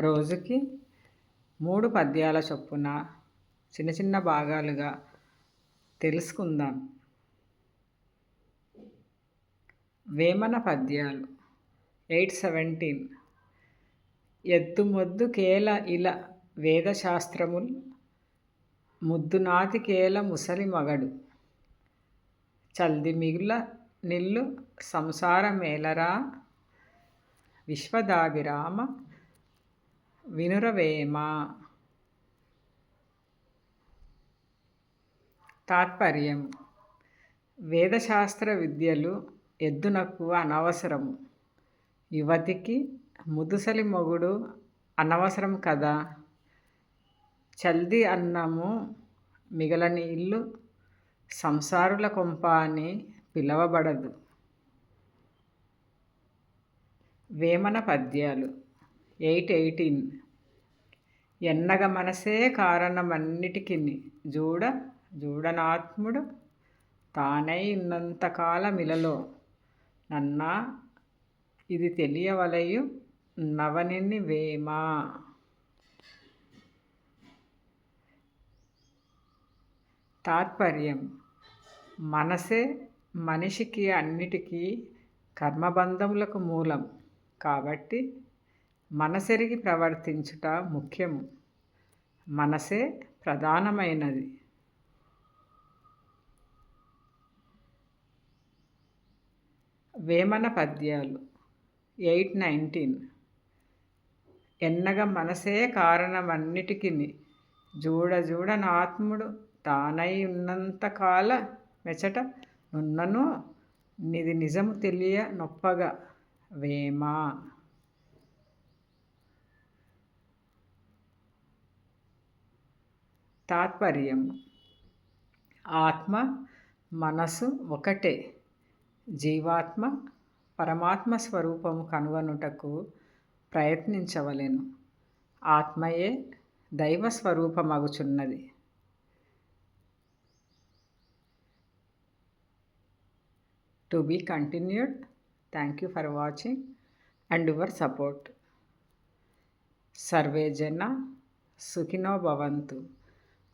రోజుకి మూడు పద్యాల చొప్పున చిన్న చిన్న భాగాలుగా తెలుసుకుందాం. వేమన పద్యాలు ఎయిట్ సెవెంటీన్. ఎద్దుమొద్దు కేల ఇల వేదశాస్త్రముల్ ముద్దునాతి కేల ముసలి మగడు. చల్ది మిగుల నిల్లు సంసారమేలరా విశ్వదాభిరామ వినురవేమ తాత్పర్యం వేదశాస్త్ర విద్యలు ఎద్దునకు అనవసరము యువతికి ముదుసలి మొగుడు అనవసరం కదా చల్ది అన్నము మిగలని ఇల్లు సంసారుల కొంప అని పిలవబడదు వేమన పద్యాలు ఎయిట్ ఎయిటీన్ ఎన్నగ మనసే కారణమన్నిటికి జూడ జూడనాత్ముడు తానై ఉన్నంతకాలమిలలో నన్నా ఇది తెలియవలయు నవనిని వేమా. తాత్పర్యం మనసే మనిషికి అన్నిటికీ కర్మబంధములకు మూలం కాబట్టి మనసెరిగి ప్రవర్తించుట ముఖ్యము. మనసే ప్రధానమైనది. వేమన పద్యాలు ఎయిట్ నైన్టీన్. ఎన్నగ మనసే కారణమన్నిటికి జూడ జూడనాత్ముడు తానై ఉన్నంతకాల మెచట నున్నను నిది నిజము తెలియ నొప్పగా. వేమా తాత్పర్యం. ఆత్మ మనసు ఒకటే. జీవాత్మ పరమాత్మ స్వరూపము కనుగొనుటకు ప్రయత్నించవలెను. ఆత్మయే దైవ స్వరూపమగుచున్నది. To be continued. Thank you for watching and your support. Survey జన సుఖినో భవంతు.